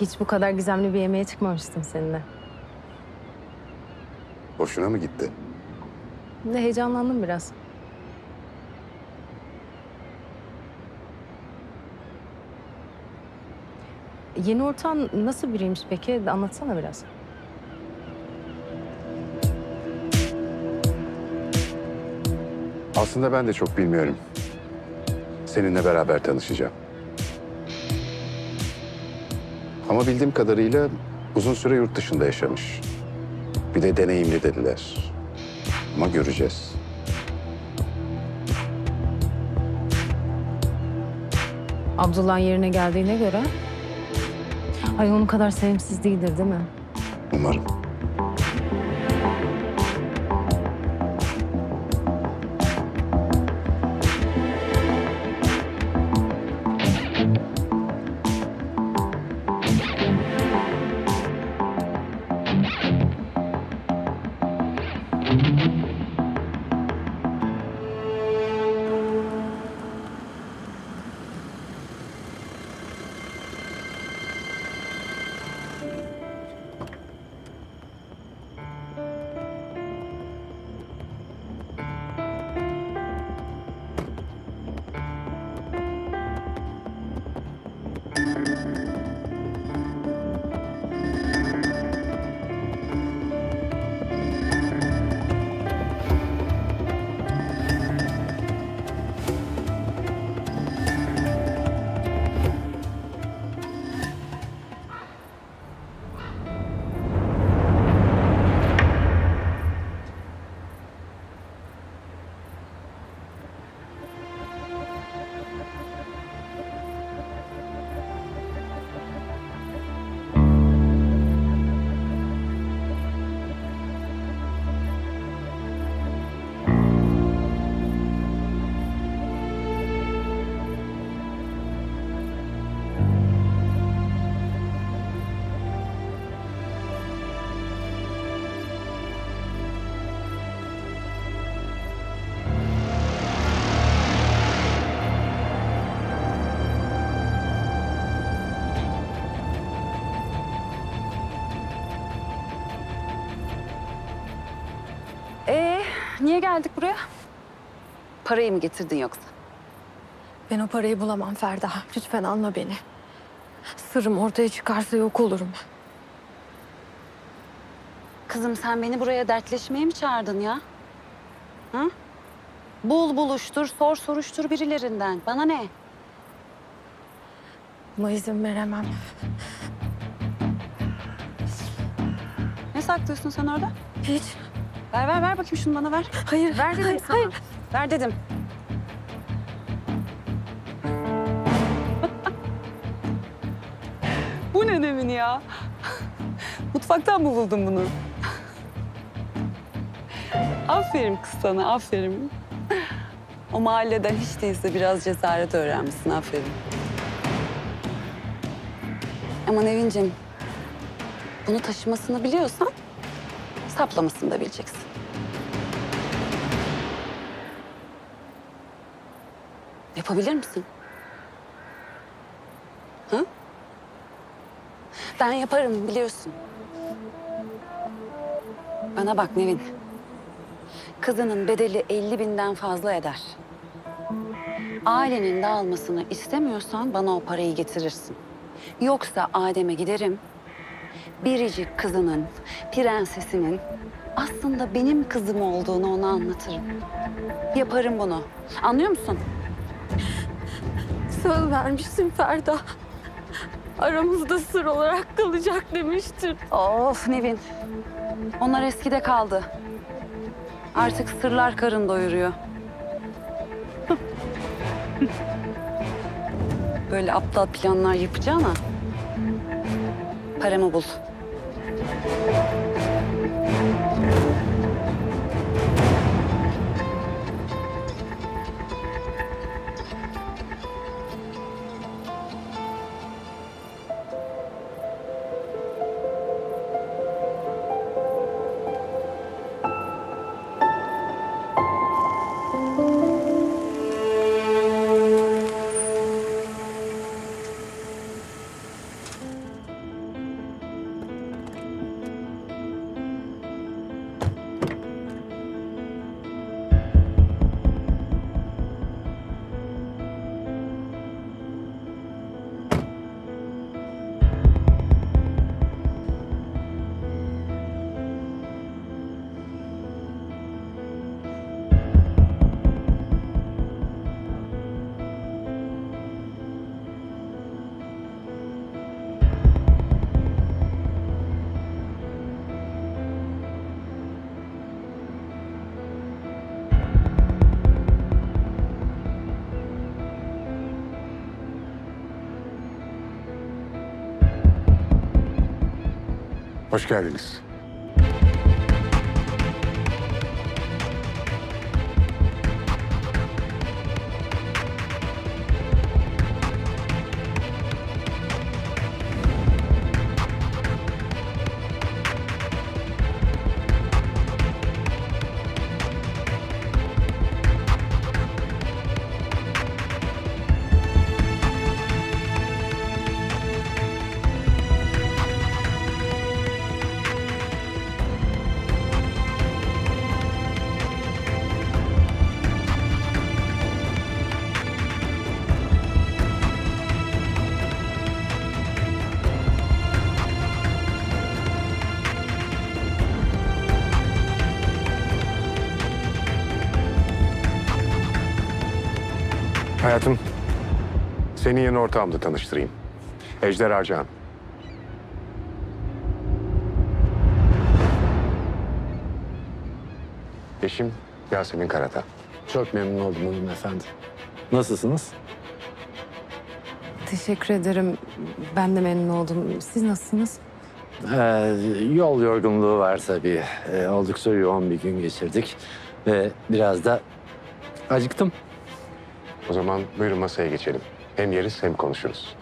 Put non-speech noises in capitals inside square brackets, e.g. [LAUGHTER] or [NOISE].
Hiç bu kadar gizemli bir yemeğe çıkmamıştım seninle. Hoşuna mı gitti? Ne heyecanlandım biraz. Yeni ortağın nasıl biriymiş peki? Anlatsana biraz. Aslında ben de çok bilmiyorum. Seninle beraber tanışacağım. Ama bildiğim kadarıyla uzun süre yurt dışında yaşamış. Bir de deneyimli dediler. Ama göreceğiz. Abdullah'ın yerine geldiğine göre... Ay onun kadar sevimsiz değildir değil mi? Umarım. Niye geldik buraya? Parayı mı getirdin yoksa? Ben o parayı bulamam Ferda. Lütfen anla beni. Sırrım ortaya çıkarsa yok olurum. Kızım sen beni buraya dertleşmeye mi çağırdın ya? Hı? Bul buluştur, sor soruştur birilerinden. Bana ne? Buna izin veremem. Ne saklıyorsun sen orada? Hiç. Ver ver ver bakayım şunu bana ver. Hayır. Ver dedim hayır, sana. hayır. Ver dedim. [LAUGHS] Bu ne Nevin ya? [LAUGHS] Mutfaktan mı buldun bunu? [LAUGHS] aferin kız sana, aferin. O mahalleden hiç değilse biraz cesaret öğrenmişsin, aferin. Ama Nevin'cim, bunu taşımasını biliyorsan saplamasını da bileceksin. Yapabilir misin? Hı? Ben yaparım biliyorsun. Bana bak Nevin. Kızının bedeli 50 binden fazla eder. Ailenin dağılmasını istemiyorsan bana o parayı getirirsin. Yoksa Adem'e giderim. Biricik kızının, prensesinin aslında benim kızım olduğunu ona anlatırım. Yaparım bunu. Anlıyor musun? Söz vermişsin Ferda. Aramızda sır olarak kalacak demiştin. Of Nevin. Onlar eskide kaldı. Artık sırlar karın doyuruyor. Böyle aptal planlar yapacağına paramı bul. Hoş geldiniz. Hayatım, seni yeni ortağımla tanıştırayım. Ejder Arcan. Eşim Yasemin Karata. Çok memnun oldum hanımefendi. Nasılsınız? Teşekkür ederim. Ben de memnun oldum. Siz nasılsınız? Ee, yol yorgunluğu var tabii. Ee, oldukça yoğun bir gün geçirdik. Ve biraz da acıktım. O zaman buyurun masaya geçelim. Hem yeriz hem konuşuruz.